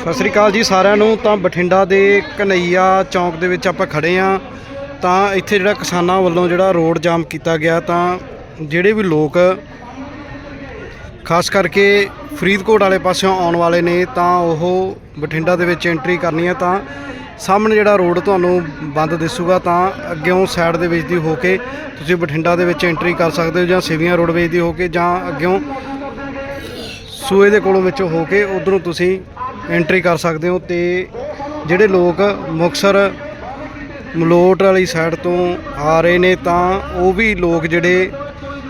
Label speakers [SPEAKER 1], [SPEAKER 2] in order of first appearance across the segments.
[SPEAKER 1] ਸਤਿ ਸ੍ਰੀ ਅਕਾਲ ਜੀ ਸਾਰਿਆਂ ਨੂੰ। ਤਾਂ ਬਠਿੰਡਾ ਦੇ ਕਨਈਆ ਚੌਂਕ ਦੇ ਵਿੱਚ ਆਪਾਂ ਖੜੇ ਆ। ਤਾਂ ਇੱਥੇ ਜਿਹੜਾ ਕਿਸਾਨਾਂ ਵੱਲੋਂ ਜਿਹੜਾ ਰੋਡ ਜਾਮ ਕੀਤਾ ਗਿਆ, ਤਾਂ ਜਿਹੜੇ ਵੀ ਲੋਕ ਖਾਸ ਕਰਕੇ ਫਰੀਦਕੋਟ ਵਾਲੇ ਪਾਸਿਓਂ ਆਉਣ ਵਾਲੇ ਨੇ, ਤਾਂ ਉਹ ਬਠਿੰਡਾ ਦੇ ਵਿੱਚ ਐਂਟਰੀ ਕਰਨੀ ਹੈ ਤਾਂ ਸਾਹਮਣੇ ਜਿਹੜਾ ਰੋਡ ਤੁਹਾਨੂੰ ਬੰਦ ਦਿਸੂਗਾ, ਤਾਂ ਅੱਗਿਓਂ ਸਾਈਡ ਦੇ ਵਿੱਚ ਦੀ ਹੋ ਕੇ ਤੁਸੀਂ ਬਠਿੰਡਾ ਦੇ ਵਿੱਚ ਐਂਟਰੀ ਕਰ ਸਕਦੇ ਹੋ ਜਾਂ ਸਿਵੀਆਂ ਰੋਡਵੇਜ਼ ਦੀ ਹੋ ਕੇ ਜਾਂ ਅੱਗਿਓਂ ਸੂਏ ਦੇ ਕੋਲੋਂ ਵਿੱਚੋਂ ਹੋ ਕੇ ਉਧਰੋਂ ਤੁਸੀਂ ਐਂਟਰੀ ਕਰ ਸਕਦੇ ਹੋ ਤੇ ਜਿਹੜੇ ਲੋਕ ਮੁਕਸਰ ਮਲੋਟ ਵਾਲੀ ਸਾਈਡ ਤੋਂ ਆ ਰਹੇ ਨੇ ਤਾਂ ਉਹ ਵੀ ਲੋਕ ਜਿਹੜੇ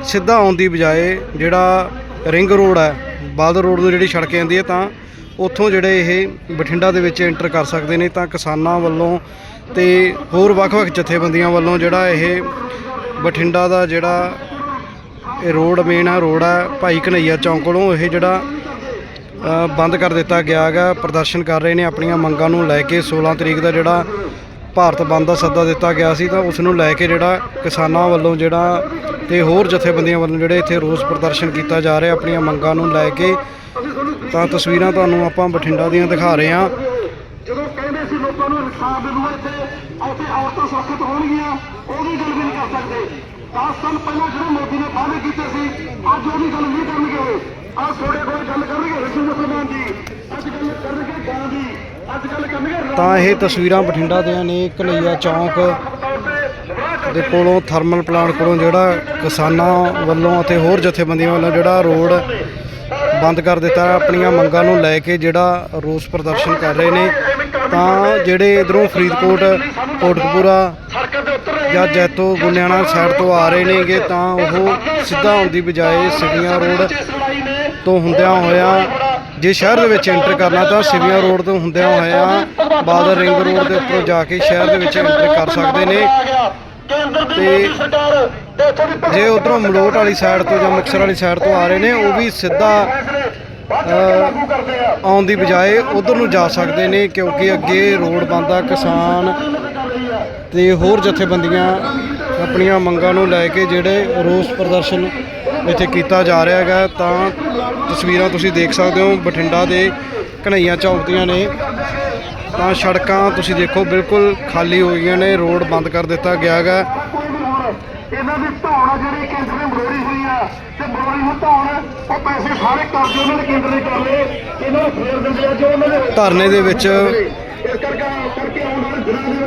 [SPEAKER 1] ਸਿੱਧਾ ਆਉਣ ਦੀ ਬਜਾਏ ਜਿਹੜਾ ਰਿੰਗ ਰੋਡ ਹੈ ਬਾਦਲ ਰੋਡ ਤੋਂ ਜਿਹੜੀ ਸੜਕ ਆਉਂਦੀ ਹੈ ਤਾਂ ਉੱਥੋਂ ਜਿਹੜੇ ਇਹ ਬਠਿੰਡਾ ਦੇ ਵਿੱਚ ਐਂਟਰ ਕਰ ਸਕਦੇ ਨੇ ਤਾਂ ਕਿਸਾਨਾਂ ਵੱਲੋਂ ਤੇ ਹੋਰ ਵੱਖ-ਵੱਖ ਜਥੇਬੰਦੀਆਂ ਵੱਲੋਂ ਜਿਹੜਾ ਇਹ ਬਠਿੰਡਾ ਦਾ ਜਿਹੜਾ ਇਹ ਰੋਡ ਮੇਨ ਆ, ਰੋਡ ਆ, ਭਾਈ ਕਨਈਆ ਚੌਂਕ ਕੋਲੋਂ ਇਹ ਜਿਹੜਾ ਬੰਦ ਕਰ ਦਿੱਤਾ ਗਿਆ ਹੈਗਾ। ਪ੍ਰਦਰਸ਼ਨ ਕਰ ਰਹੇ ਨੇ ਆਪਣੀਆਂ ਮੰਗਾਂ ਨੂੰ ਲੈ ਕੇ। 16 ਤਰੀਕ ਦਾ ਜਿਹੜਾ ਭਾਰਤ ਬੰਦ ਦਾ ਸੱਦਾ ਦਿੱਤਾ ਗਿਆ ਸੀ ਤਾਂ ਉਸ ਨੂੰ ਲੈ ਕੇ ਜਿਹੜਾ ਕਿਸਾਨਾਂ ਵੱਲੋਂ ਜਿਹੜਾ ਤੇ ਹੋਰ ਜਥੇਬੰਦੀਆਂ ਵੱਲੋਂ ਜਿਹੜੇ ਇੱਥੇ ਰੋਸ ਪ੍ਰਦਰਸ਼ਨ ਕੀਤਾ ਜਾ ਰਿਹਾ, ਆਪਣੀਆਂ ਮੰਗਾਂ ਨੂੰ ਲੈ ਕੇ। ਤਾਂ ਤਸਵੀਰਾਂ ਤੁਹਾਨੂੰ ਆਪਾਂ ਬਠਿੰਡਾ ਦੀਆਂ ਦਿਖਾ ਰਹੇ ਹਾਂ।
[SPEAKER 2] ਜਦੋਂ ਕਹਿੰਦੇ ਸੀ ਲੋਕਾਂ ਨੂੰ ਇਨਸਾਫ ਮਿਲੂਗਾ ਇੱਥੇ ਇੱਥੇ ਔਰਤਾਂ ਸੁਰੱਖਿਅਤ ਹੋਣਗੀਆਂ ਉਹਦੀ ਗੱਲ ਵੀ ਨਹੀਂ ਕਰ ਸਕਦੇ। 10 ਸਾਲ ਪਹਿਲਾਂ ਜਿਹੜੇ ਮੋਦੀ ਨੇ ਵਾਅਦੇ ਕੀਤੇ ਸੀ ਅੱਜ ਉਹਦੀ ਗੱਲ ਨਹੀਂ ਕਰਨਗੇ। ਆਹ ਤੁਹਾਡੇ ਕੋਲ ਗੱਲ ਕਰਨਗੇ ਹਿੰਦੂ ਮੁਸਲਮਾਨ ਦੀ ਅੱਜ ਗੱਲ ਕਰਨਗੇ ਗਾਂ ਦੀ ਅੱਜ ਗੱਲ ਕਰਨਗੇ
[SPEAKER 1] ਤਾਂ ਇਹ ਤਸਵੀਰਾਂ ਬਠਿੰਡਾ ਦੀਆਂ ਨੇ ਕਨਈਆ ਚੌਂਕ ਦੇ ਕੋਲੋਂ ਥਰਮਲ ਪਲਾਂਟ ਕੋਲੋਂ ਜਿਹੜਾ ਕਿਸਾਨਾਂ ਵੱਲੋਂ ਅਤੇ ਹੋਰ ਜਥੇਬੰਦੀਆਂ ਵੱਲੋਂ ਜਿਹੜਾ ਰੋਡ ਬੰਦ ਕਰ ਦਿੱਤਾ। ਆਪਣੀਆਂ ਮੰਗਾਂ ਨੂੰ ਲੈ ਕੇ ਜਿਹੜਾ ਰੋਸ ਪ੍ਰਦਰਸ਼ਨ ਕਰ ਰਹੇ ਨੇ। ਤਾਂ ਜਿਹੜੇ ਇਧਰੋਂ ਫਰੀਦਕੋਟ ਕੋਟਕਪੂਰਾ
[SPEAKER 2] ਸੜਕਾਂ ਤੇ ਉਤਰ ਰਹੇ
[SPEAKER 1] ਜਾਂ ਜੈਤੋ ਗੁਨਿਆਣਾ ਸਾਈਡ ਤੋਂ ਆ ਰਹੇ ਨੇਗੇ ਤਾਂ ਉਹ ਸਿੱਧਾ ਆਉਣ ਦੀ ਬਜਾਏ ਸਿਵੀਆਂ ਰੋਡ ਤੋਂ ਹੁੰਦਿਆਂ ਹੋਇਆਂ ਜੇ ਸ਼ਹਿਰ ਦੇ ਵਿੱਚ ਐਂਟਰ ਕਰਨਾ ਤਾਂ ਸਿਵੀਆਂ ਰੋਡ ਤੋਂ ਹੁੰਦਿਆਂ ਹੋਇਆ ਬਾਦਲ ਰਿੰਗ ਰੋਡ ਦੇ ਉੱਪਰੋਂ ਜਾ ਕੇ ਸ਼ਹਿਰ ਦੇ ਵਿੱਚ ਐਂਟਰ ਕਰ ਸਕਦੇ ਨੇ।
[SPEAKER 2] ਕੇਂਦਰ
[SPEAKER 1] ਤੇ ਜੇ ਉਧਰੋਂ ਮਲੋਟ ਵਾਲੀ ਸਾਈਡ ਤੋਂ ਜਾਂ ਮਿਕਸਰ ਵਾਲੀ ਸਾਈਡ ਤੋਂ ਆ ਰਹੇ ਨੇ, ਉਹ ਵੀ ਸਿੱਧਾ ਆਉਣ ਦੀ ਬਜਾਏ ਉਧਰ ਨੂੰ ਜਾ ਸਕਦੇ ਨੇ ਕਿਉਂਕਿ ਅੱਗੇ ਰੋਡ ਬੰਦ ਆ ਕਿਸਾਨ ਤੇ ਹੋਰ ਜਥੇਬੰਦੀਆਂ ਆਪਣੀਆਂ ਮੰਗਾਂ ਨੂੰ ਲੈ ਕੇ ਜਿਹੜੇ ਰੋਸ ਪ੍ਰਦਰਸ਼ਨ ਇੱਥੇ ਕੀਤਾ ਜਾ ਰਿਹਾ ਹੈਗਾ ਤਾਂ ਤਸਵੀਰਾਂ ਤੁਸੀਂ ਦੇਖ ਸਕਦੇ ਹੋ ਬਠਿੰਡਾ ਦੇ ਕਨਈਆ ਚੌਕ ਦੀਆਂ ਨੇ। ਤਾਂ ਸੜਕਾਂ ਤੁਸੀਂ ਦੇਖੋ ਬਿਲਕੁਲ ਖਾਲੀ ਹੋ ਗਈਆਂ ਨੇ ਰੋਡ ਬੰਦ ਕਰ ਦਿੱਤਾ ਗਿਆ ਹੈਗਾ।
[SPEAKER 2] ਇਹਨਾਂ ਦੀ ਧੌਣ ਜਿਹੜੀ ਕੇਂਦਰ ਨੇ ਮਰੋੜੀ ਹੋਈ ਆ ਤੇ ਮਰੋੜੀ ਨੂੰ ਧੌਣ ਉਹ ਪੈਸੇ ਸਾਰੇ ਕਰਜ਼ੇ ਉਹਨਾਂ ਨੇ ਕੇਂਦਰ ਨੇ ਕਰ ਲਏ ਇਹਨਾਂ ਨੂੰ ਫੇਰ ਦਿੰਦੇ ਆ ਜੋ ਉਹਨਾਂ ਦੇ
[SPEAKER 1] ਧਰਨੇ ਦੇ ਵਿੱਚ
[SPEAKER 2] ਇਸ ਕਰਕੇ ਕਰਕੇ ਆਉਣ ਵਾਲੇ ਦਿਨਾਂ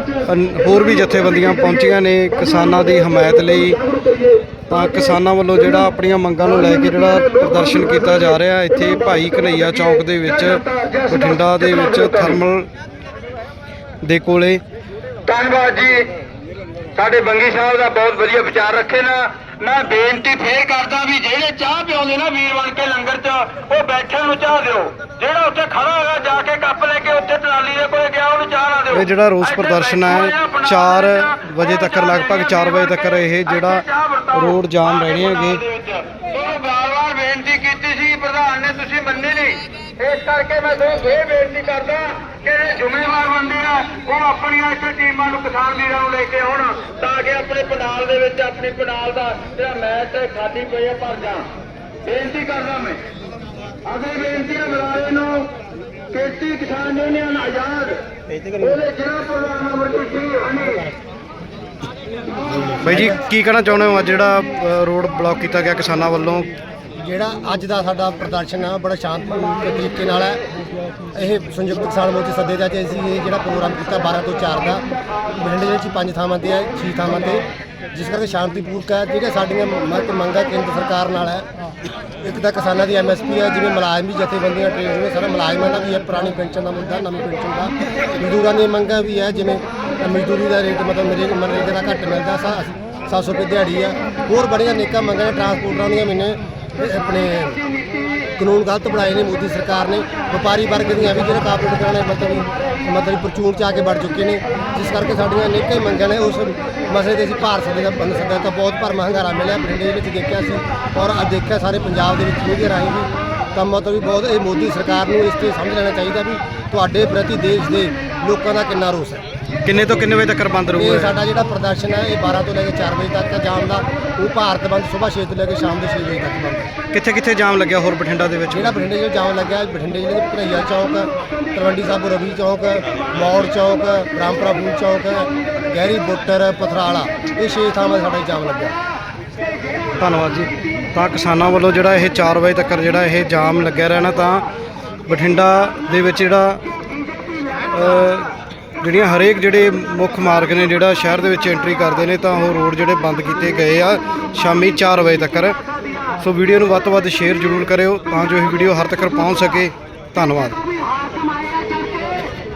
[SPEAKER 1] ਹੋਰ ਵੀ ਜਥੇਬੰਦੀਆਂ ਪਹੁੰਚੀਆਂ ਨੇ ਕਿਸਾਨਾਂ ਦੀ ਹਮਾਇਤ ਲਈ। ਤਾਂ ਕਿਸਾਨਾਂ ਵੱਲੋਂ ਜਿਹੜਾ ਆਪਣੀਆਂ ਮੰਗਾਂ ਨੂੰ ਲੈ ਕੇ ਜਿਹੜਾ ਪ੍ਰਦਰਸ਼ਨ ਕੀਤਾ ਜਾ ਰਿਹਾ, ਇੱਥੇ ਭਾਈ ਕਨਈਆ ਚੌਕ ਦੇ ਵਿੱਚ, ਬਠਿੰਡਾ ਦੇ ਵਿੱਚ ਥਰਮਲ ਦੇ ਕੋਲੇ।
[SPEAKER 2] ਧੰਨਵਾਦ ਜੀ। ਸਾਡੇ ਬੰਗੀ ਸਾਹਿਬ ਦਾ ਬਹੁਤ ਵਧੀਆ ਵਿਚਾਰ ਰੱਖੇ ਨਾ। ਮੈਂ ਬੇਨਤੀ ਫੇਰ ਕਰਦਾ ਵੀ ਜਿਹੜੇ ਚਾਹ ਪਿਆਉਂਦੇ ਨਾ ਵੀਰ ਬਣ ਕੇ ਲੰਗਰ 'ਚ, ਉਹ ਬੈਠਿਆਂ ਨੂੰ ਚਾਹ ਦਿਓ। ਜਿਹੜਾ ਉੱਥੇ ਖੜਾ ਹੋਇਆ ਜਾ ਕੇ ਕੱਪ ਲੈ ਕੇ ਉੱਥੇ ਟਰਾਲੀ ਦੇ ਕੋਲੇ ਗਿਆ ਉਹਨੂੰ ਚਾਹ ਨਾ ਦਿਓ
[SPEAKER 1] ਇਹ ਜਿਹੜਾ ਰੋਸ ਪ੍ਰਦਰਸ਼ਨ ਹੈ 4 ਵਜੇ ਤੱਕ ਲਗਭਗ 4 ਵਜੇ ਤੱਕ ਇਹ ਜਿਹੜਾ ਰੋਡ ਜਾਮ ਰਹਿਣੇ ਹੈਗੇ।
[SPEAKER 2] ਉਹ ਵਾਰ-ਵਾਰ ਬੇਨਤੀ ਕੀਤੀ ਸੀ ਪ੍ਰਧਾਨ ਨੇ ਤੁਸੀਂ ਮੰਨੇ ਨਹੀਂ। ਇਸ ਕਰਕੇ ਮੈਂ ਤੁਹਾਨੂੰ ਇਹ ਬੇਨਤੀ ਕਰਦਾ ਕਿ ਜ਼ਿੰਮੇਵਾਰ ਬੰਦੇ ਆ ਉਹ ਆਪਣੀਆਂ ਇੱਥੇ ਟੀਮਾਂ ਨੂੰ ਕਿਸਾਨ ਵੀਰਾਂ ਨੂੰ ਲੈ ਕੇ ਆਉਣ ਤਾਂ ਕਿ ਆਪਣੇ ਪੰਡਾਲ ਦੇ ਵਿੱਚ ਆਪਣੀ ਪੰਡਾਲ ਦਾ ਜਿਹੜਾ ਮੈਚ ਹੈ ਖਾਲੀ ਪਈ ਹੈ ਭਰ ਜਾ। ਬੇਨਤੀ ਕਰਦਾ ਮੈਂ। ਅਗਲੀ ਬੇਨਤੀ ਹੈ ਬੁਲਾਰੇ ਨੂੰ ਖੇਤੀ ਕਿਸਾਨ ਯੂਨੀਅਨ ਆਜ਼ਾਦ।
[SPEAKER 1] ਬਾਈ ਜੀ, ਕੀ ਕਹਿਣਾ ਚਾਹੁੰਦੇ ਹੋ ਅੱਜ ਜਿਹੜਾ ਰੋਡ ਬਲੌਕ ਕੀਤਾ ਗਿਆ ਕਿਸਾਨਾਂ ਵੱਲੋਂ?
[SPEAKER 3] ਜਿਹੜਾ ਅੱਜ ਦਾ ਸਾਡਾ ਪ੍ਰਦਰਸ਼ਨ ਆ, ਬੜਾ ਸ਼ਾਂਤਪੂਰਨ ਤਰੀਕੇ ਨਾਲ ਹੈ। ਇਹ ਸੰਯੁਕਤ ਕਿਸਾਨ ਮੋਰਚੇ ਸੱਦੇ ਦਾ ਤੇ ਅਸੀਂ ਇਹ ਜਿਹੜਾ ਪ੍ਰੋਗਰਾਮ ਕੀਤਾ 12 ਤੋਂ 4 ਦਾ ਬਠਿੰਡੇ ਵਿੱਚ ਪੰਜ ਥਾਵਾਂ ਤੇ ਹੈ 6 ਥਾਵਾਂ ਤੇ, ਜਿਸ ਕਰਕੇ ਸ਼ਾਂਤੀਪੂਰਕ ਹੈ। ਜਿਹੜੇ ਸਾਡੀਆਂ ਮੰਗਾਂ ਕੇਂਦਰ ਸਰਕਾਰ ਨਾਲ ਹੈ ਇੱਕ ਤਾਂ ਕਿਸਾਨਾਂ ਦੀ ਐਮਐਸਪੀ ਹੈ ਜਿਵੇਂ ਮੁਲਾਜ਼ਮ ਵੀ ਜਥੇਬੰਦੀਆਂ ਟ੍ਰੇਡ ਨੇ ਸਾਰਾ ਮੁਲਾਜ਼ਮਾਂ ਦਾ ਵੀ ਹੈ ਪੁਰਾਣੀ ਪੈਨਸ਼ਨ ਦਾ ਮੁੱਦਾ, ਨਵੀਂ ਪੈਨਸ਼ਨ ਦਾ। ਮਜ਼ਦੂਰਾਂ ਦੀਆਂ ਮੰਗਾਂ ਵੀ ਹੈ ਜਿਵੇਂ ਮਜ਼ਦੂਰੀ ਦਾ ਰੇਟ ਮਤਲਬ ਮੇਰੇ ਮਨਰੇਗਾ ਦਾ ਘੱਟ ਮਿਲਦਾ, ਸਾ 700 ਰੁਪਏ ਦਿਹਾੜੀ ਆ। ਹੋਰ ਬੜੀਆਂ ਨੇਕਾਂ ਮੰਗਾਂ ਨੇ ਟਰਾਂਸਪੋਰਟਰਾਂ ਦੀਆਂ ਮੈਨੇ ਆਪਣੇ ਕਾਨੂੰਨ ਗਲਤ ਬਣਾਏ ਨੇ, ਮੋਦੀ ਸਰਕਾਰ ਨੇ, ਵਪਾਰੀ ਵਰਗ ਦੀਆਂ ਵੀ ਜਿਹੜੇ ਕਾਰਪੋਰੇਟ ਕਰਾਣੇ ਮਤਲਬ ਮਤਲਬ ਪ੍ਰਚੂਨ ਚ ਆ ਕੇ ਵੜ ਚੁੱਕੇ ਨੇ, ਜਿਸ ਕਰਕੇ ਸਾਡੀਆਂ ਅਨੇਕਾਂ ਹੀ ਮੰਗਾਂ ਨੇ, ਉਸ ਮਸਲੇ ਤੇ ਅਸੀਂ ਭਾਰਤ ਸਭਾ ਦਾ ਬੰਦ ਸੱਦਾ ਤਾਂ ਬਹੁਤ ਭਰਮਾ ਹੰਗਾਰਾ ਮਿਲਿਆ, ਬਠਿੰਡੇ ਦੇ ਵਿੱਚ ਦੇਖਿਆ ਸੀ, ਔਰ ਅੱਜ ਦੇਖਿਆ ਸਾਰੇ ਪੰਜਾਬ ਦੇ ਵਿੱਚ ਮੀਡੀਆ ਰਾਹੀਂ ਵੀ, ਤਾਂ ਮਤਲਬ ਵੀ ਬਹੁਤ ਇਹ ਮੋਦੀ ਸਰਕਾਰ ਨੂੰ ਇਸ ਤੇ ਸਮਝ ਲੈਣਾ ਚਾਹੀਦਾ ਵੀ ਤੁਹਾਡੇ ਪ੍ਰਤੀ ਦੇਸ਼ ਦੇ ਲੋਕਾਂ ਦਾ ਕਿੰਨਾ ਰੋਸ ਹੈ।
[SPEAKER 1] ਕਿੰਨੇ ਤੋਂ ਕਿੰਨੇ ਵਜੇ ਤੱਕ ਬੰਦ
[SPEAKER 3] ਇਹ
[SPEAKER 1] ਰਹੂਗਾ
[SPEAKER 3] ਸਾਡਾ ਜਿਹੜਾ ਪ੍ਰਦਰਸ਼ਨ ਹੈ ਇਹ 12 ਤੋਂ ਲੈ ਕੇ 4 ਵਜੇ ਤੱਕ ਹੈ ਜਾਮ ਦਾ ਉਹ ਭਾਰਤ ਬੰਦ ਸਵੇਰ 6 ਤੋਂ ਲੈ ਕੇ ਸ਼ਾਮ ਦੇ 6 ਵਜੇ ਤੱਕ ਬੰਦ। ਹੈ
[SPEAKER 1] ਕਿੱਥੇ ਕਿੱਥੇ ਜਾਮ ਲੱਗਿਆ ਹੋਰ ਬਠਿੰਡਾ ਦੇ ਵਿੱਚ?
[SPEAKER 3] ਜਿਹੜਾ ਬਠਿੰਡੇ ਜਿਹੜਾ ਜਾਮ ਲੱਗਿਆ ਬਠਿੰਡੇ ਜਿਹੜੇ ਦੇ ਭਰਈਆ ਚੌਕ ਤਲਵੰਡੀ ਸਾਬੋ ਰਵੀ ਚੌਕ ਮੌੜ ਚੌਕ ਰਾਮਪੁਰਾ ਫੂਲ ਚੌਕ ਗਹਿਰੀ ਬੁੱਟਰ ਪਥਰਾਲਾ ਇਹ ਛੇ ਥਾਵਾਂ 'ਤੇ ਸਾਡਾ ਜਾਮ ਲੱਗਿਆ।
[SPEAKER 1] ਧੰਨਵਾਦ ਜੀ। ਤਾਂ ਕਿਸਾਨਾਂ ਵੱਲੋਂ ਜਿਹੜਾ ਇਹ 4 ਵਜੇ ਤੱਕ ਜਿਹੜਾ ਇਹ ਜਾਮ ਲੱਗਿਆ ਰਹਿਣਾ ਤਾਂ ਬਠਿੰਡਾ ਦੇ ਵਿੱਚ ਜਿਹੜਾ ਜਿਹੜੀਆਂ ਹਰੇਕ ਜਿਹੜੇ ਮੁੱਖ ਮਾਰਗ ਨੇ ਜਿਹੜਾ ਸ਼ਹਿਰ ਦੇ ਵਿੱਚ ਐਂਟਰੀ ਕਰਦੇ ਨੇ ਤਾਂ ਉਹ ਰੋਡ ਜਿਹੜੇ ਬੰਦ ਕੀਤੇ ਗਏ ਆ ਸ਼ਾਮੀ 4 ਵਜੇ ਤੱਕ ਸੋ ਵੀਡੀਓ ਨੂੰ ਵੱਧ ਤੋਂ ਵੱਧ ਸ਼ੇਅਰ ਜ਼ਰੂਰ ਕਰਿਓ ਤਾਂ ਜੋ ਇਹ ਵੀਡੀਓ ਹਰ ਤੱਕ ਪਹੁੰਚ ਸਕੇ। ਧੰਨਵਾਦ।